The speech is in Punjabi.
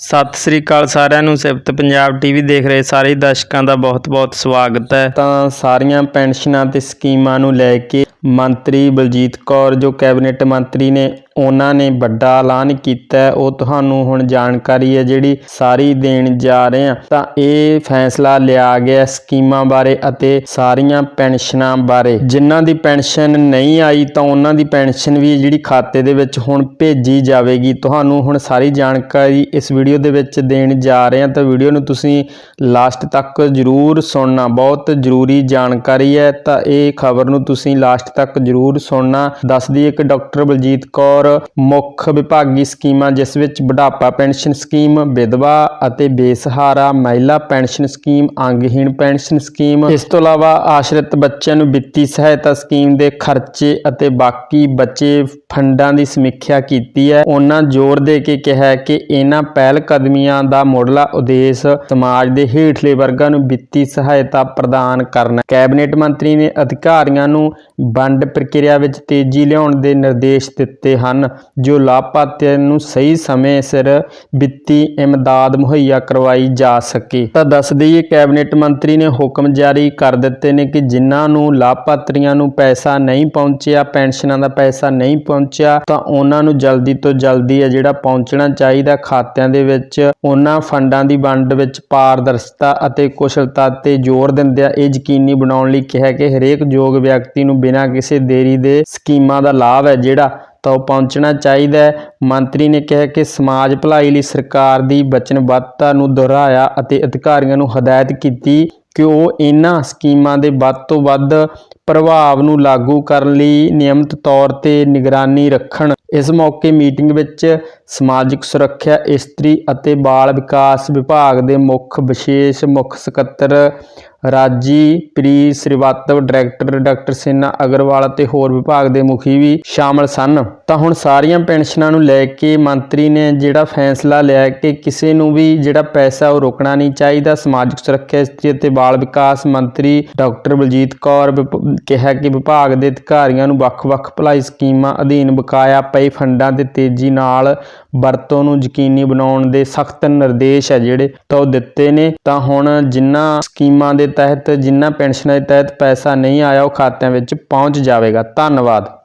ਸਤਿ ਸ੍ਰੀ ਅਕਾਲ ਸਾਰਿਆਂ ਨੂੰ, ਸਿਫਤ ਪੰਜਾਬ ਟੀਵੀ ਦੇਖ ਰਹੇ ਸਾਰੇ ਦਰਸ਼ਕਾਂ ਦਾ ਬਹੁਤ-ਬਹੁਤ ਸਵਾਗਤ ਹੈ। ਤਾਂ ਸਾਰੀਆਂ ਪੈਨਸ਼ਨਾਂ ਤੇ ਸਕੀਮਾਂ ਨੂੰ ਲੈ ਕੇ ਮੰਤਰੀ ਬਲਜੀਤ ਕੌਰ, ਜੋ ਕੈਬਨਿਟ ਮੰਤਰੀ ਨੇ, ਉਹਨਾਂ ਨੇ ਵੱਡਾ ਐਲਾਨ ਕੀਤਾ ਉਹ ਤੁਹਾਨੂੰ ਹੁਣ ਜਾਣਕਾਰੀ ਹੈ ਜਿਹੜੀ ਸਾਰੀ ਦੇਣ ਜਾ ਰਹੇ ਹਾਂ। ਤਾਂ ਇਹ ਫੈਸਲਾ ਲਿਆ ਗਿਆ ਸਕੀਮਾਂ ਬਾਰੇ ਅਤੇ ਸਾਰੀਆਂ ਪੈਨਸ਼ਨਾਂ ਬਾਰੇ। ਜਿਨ੍ਹਾਂ ਦੀ ਪੈਨਸ਼ਨ ਨਹੀਂ ਆਈ ਤਾਂ ਉਹਨਾਂ ਦੀ ਪੈਨਸ਼ਨ ਵੀ ਜਿਹੜੀ ਖਾਤੇ ਦੇ ਵਿੱਚ ਹੁਣ ਭੇਜੀ ਜਾਵੇਗੀ। ਤੁਹਾਨੂੰ ਹੁਣ ਸਾਰੀ ਜਾਣਕਾਰੀ ਇਸ ਵੀਡੀਓ ਦੇ ਵਿੱਚ ਦੇਣ ਜਾ ਰਹੇ ਹਾਂ। ਤਾਂ ਵੀਡੀਓ ਨੂੰ ਤੁਸੀਂ ਲਾਸਟ ਤੱਕ ਜ਼ਰੂਰ ਸੁਣਨਾ। ਬਹੁਤ ਜ਼ਰੂਰੀ ਜਾਣਕਾਰੀ ਹੈ। ਤਾਂ ਇਹ ਖਬਰ ਨੂੰ ਤੁਸੀਂ ਲਾਸਟ ਤੱਕ ਜ਼ਰੂਰ ਸੁਣਨਾ। ਦੱਸਦੀ ਹੈ ਕਿ ਡਾਕਟਰ ਬਲਜੀਤ ਕੌਰ ਮੁੱਖ ਵਿਭਾਗੀ ਸਕੀਮਾਂ, ਜਿਸ ਵਿੱਚ ਬੁਢਾਪਾ ਪੈਨਸ਼ਨ ਸਕੀਮ, ਵਿਧਵਾ ਅਤੇ ਬੇਸਹਾਰਾ ਮਹਿਲਾ ਪੈਨਸ਼ਨ ਸਕੀਮ, ਅੰਗਹੀਣ ਪੈਨਸ਼ਨ ਸਕੀਮ, ਇਸ ਤੋਂ ਇਲਾਵਾ ਆਸ਼ਰਿਤ ਬੱਚਿਆਂ ਨੂੰ ਵਿੱਤੀ ਸਹਾਇਤਾ ਸਕੀਮ ਦੇ ਖਰਚੇ ਅਤੇ ਬਾਕੀ ਬਚੇ ਫੰਡਾਂ ਦੀ ਸਮੀਖਿਆ ਕੀਤੀ ਹੈ। ਉਹਨਾਂ ਜ਼ੋਰ ਦੇ ਕੇ ਕਿਹਾ ਹੈ ਕਿ ਇਹਨਾਂ ਪਹਿਲ ਕਦਮੀਆਂ ਦਾ ਮੁੱਢਲਾ ਉਦੇਸ਼ ਸਮਾਜ ਦੇ ਹੇਠਲੇ ਵਰਗਾਂ ਨੂੰ ਵਿੱਤੀ ਸਹਾਇਤਾ ਪ੍ਰਦਾਨ ਕਰਨਾ ਕੈਬਨਿਟ ਮੰਤਰੀ ਨੇ ਅਧਿਕਾਰੀਆਂ ਨੂੰ ਵੰਡ ਪ੍ਰਕਿਰਿਆ ਵਿੱਚ ਤੇਜ਼ੀ ਲਿਆਉਣ ਦੇ ਨਿਰਦੇਸ਼ ਦਿੱਤੇ ਹਨ, ਜੋ ਲਾਭਪਾਤਰੀਆਂ ਨੂੰ ਸਹੀ ਸਮੇਂ ਸਿਰ ਵਿੱਤੀ ਇਮਦਾਦ ਮੁਹੱਈਆ ਕਰਵਾਈ ਜਾ ਸਕੇ। ਤਾਂ ਦੱਸ ਦਈਏ, ਕੈਬਨਿਟ ਮੰਤਰੀ ਨੇ ਹੁਕਮ ਜਾਰੀ ਕਰ ਦਿੱਤੇ ਨੇ ਕਿ ਜਿਨ੍ਹਾਂ ਨੂੰ ਲਾਭਪਾਤਰੀਆਂ ਨੂੰ ਪੈਸਾ ਨਹੀਂ ਪਹੁੰਚਿਆ, ਪੈਨਸ਼ਨਾਂ ਦਾ ਪੈਸਾ ਨਹੀਂ ਪਹੁੰਚਿਆ, ਤਾਂ ਉਹਨਾਂ ਨੂੰ ਜਲਦੀ ਤੋਂ ਜਲਦੀ ਹੈ ਜਿਹੜਾ ਪਹੁੰਚਣਾ ਚਾਹੀਦਾ ਖਾਤਿਆਂ ਦੇ ਵਿੱਚ, ਉਹਨਾਂ ਫੰਡਾਂ ਦੀ ਵੰਡ ਵਿੱਚ ਪਾਰਦਰਸ਼ਤਾ ਅਤੇ ਕੁਸ਼ਲਤਾ ਤੇ ਜ਼ੋਰ ਦਿੰਦਿਆਂ ਇਹ ਯਕੀਨੀ ਬਣਾਉਣ ਲਈ ਕਿਹਾ ਕਿ ਹਰੇਕ ਯੋਗ ਵਿਅਕਤੀ ਨੂੰ ਬਿਨਾਂ ਕਿਸੇ ਦੇਰੀ ਦੇ ਸਕੀਮਾਂ ਦਾ ਲਾਭ ਹੈ ਜਿਹੜਾ ਤਾਂ ਉਹ ਪਹੁੰਚਣਾ ਚਾਹੀਦਾ ਹੈ। ਮੰਤਰੀ ਨੇ ਕਿਹਾ ਕਿ ਸਮਾਜ ਭਲਾਈ ਲਈ ਸਰਕਾਰ ਦੀ ਵਚਨਬੱਧਤਾ ਨੂੰ ਦੁਹਰਾਇਆ ਅਤੇ ਅਧਿਕਾਰੀਆਂ ਨੂੰ ਹਦਾਇਤ ਕੀਤੀ ਕਿ ਉਹ ਇਹਨਾਂ ਸਕੀਮਾਂ ਦੇ ਵੱਧ ਤੋਂ ਵੱਧ ਪ੍ਰਭਾਵ ਨੂੰ ਲਾਗੂ ਕਰਨ ਲਈ ਨਿਯਮਤ ਤੌਰ ਤੇ ਨਿਗਰਾਨੀ ਰੱਖਣ। ਇਸ ਮੌਕੇ ਮੀਟਿੰਗ ਵਿੱਚ ਸਮਾਜਿਕ ਸੁਰੱਖਿਆ, ਇਸਤਰੀ ਅਤੇ ਬਾਲ ਵਿਕਾਸ ਵਿਭਾਗ ਦੇ ਮੁੱਖ ਵਿਸ਼ੇਸ਼ ਮੁੱਖ ਸਕੱਤਰ ਰਾਜੀ ਪ੍ਰੀ ਸ੍ਰੀਵਾਤਵ, ਡਾਇਰੈਕਟਰ ਡਾਕਟਰ ਸੇਨਾ ਅਗਰਵਾਲ ਅਤੇ ਹੋਰ ਵਿਭਾਗ ਦੇ ਮੁਖੀ ਵੀ ਸ਼ਾਮਲ ਸਨ। ਤਾਂ ਹੁਣ ਸਾਰੀਆਂ ਪੈਨਸ਼ਨਾਂ ਨੂੰ ਲੈ ਕੇ ਮੰਤਰੀ ਨੇ ਜਿਹੜਾ ਫੈਸਲਾ ਲਿਆ ਕਿ ਕਿਸੇ ਨੂੰ ਵੀ ਜਿਹੜਾ ਪੈਸਾ ਉਹ ਰੋਕਣਾ ਨਹੀਂ ਚਾਹੀਦਾ, ਸਮਾਜਿਕ ਸੁਰੱਖਿਆ, ਇਸਤਰੀ ਅਤੇ ਬਾਲ ਵਿਕਾਸ ਮੰਤਰੀ ਡਾਕਟਰ ਬਲਜੀਤ ਕੌਰ ਵਿਭ- ਕਿਹਾ ਕਿ ਵਿਭਾਗ ਦੇ ਅਧਿਕਾਰੀਆਂ ਨੂੰ ਵੱਖ-ਵੱਖ ਭਲਾਈ ਸਕੀਮਾਂ ਅਧੀਨ ਬਕਾਇਆ ਪਏ ਫੰਡਾਂ 'ਤੇ ਤੇਜ਼ੀ ਨਾਲ ਵਰਤੋਂ ਨੂੰ ਯਕੀਨੀ ਬਣਾਉਣ ਦੇ ਸਖਤ ਨਿਰਦੇਸ਼ ਹੈ ਜਿਹੜੇ ਤਾਂ ਉਹ ਦਿੱਤੇ ਨੇ। ਤਾਂ ਹੁਣ ਜਿਨ੍ਹਾਂ ਸਕੀਮਾਂ ਦੇ ਤਹਿਤ ਜਿਨ੍ਹਾਂ ਪੈਨਸ਼ਨਾਂ ਦੇ ਤਹਿਤ ਪੈਸਾ ਨਹੀਂ ਆਇਆ, ਉਹ ਖਾਤਿਆਂ ਵਿੱਚ ਪਹੁੰਚ ਜਾਵੇਗਾ। ਧੰਨਵਾਦ।